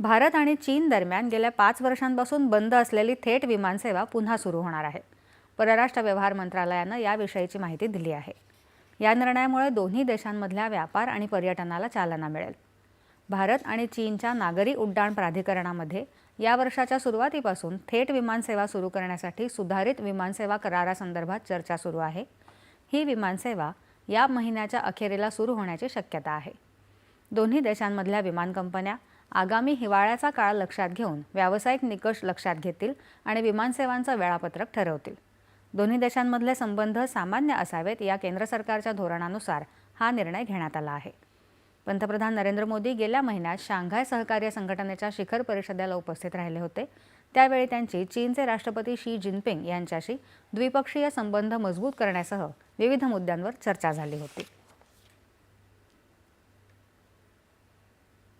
भारत आणि चीन दरम्यान गेल्या पाच वर्षांपासून बंद असलेली थेट विमानसेवा पुन्हा सुरू होणार आहे. परराष्ट्र व्यवहार मंत्रालयानं याविषयीची माहिती दिली आहे. या निर्णयामुळे दोन्ही देशांमधल्या व्यापार आणि पर्यटनाला चालना मिळेल. भारत आणि चीनच्या नागरी उड्डाण प्राधिकरणामध्ये या वर्षाच्या सुरुवातीपासून थेट विमानसेवा सुरू करण्यासाठी सुधारित विमानसेवा करारासंदर्भात चर्चा सुरू आहे. ही विमानसेवा या महिन्याच्या अखेरीला सुरू होण्याची शक्यता आहे. दोन्ही देशांमधल्या विमान कंपन्या आगामी हिवाळ्याचा काळ लक्षात घेऊन व्यावसायिक निकष लक्षात घेतील आणि विमानसेवांचं वेळापत्रक ठरवतील. दोन्ही देशांमधले संबंध सामान्य असावेत या केंद्र सरकारच्या धोरणानुसार हा निर्णय घेण्यात आला आहे. पंतप्रधान नरेंद्र मोदी गेल्या महिन्यात शांघाय सहकार्य संघटनेच्या शिखर परिषदेला उपस्थित राहिले होते. त्यावेळी त्यांची चीनचे राष्ट्रपती शी जिनपिंग यांच्याशी द्विपक्षीय संबंध मजबूत करण्यासह विविध मुद्द्यांवर चर्चा झाली होती.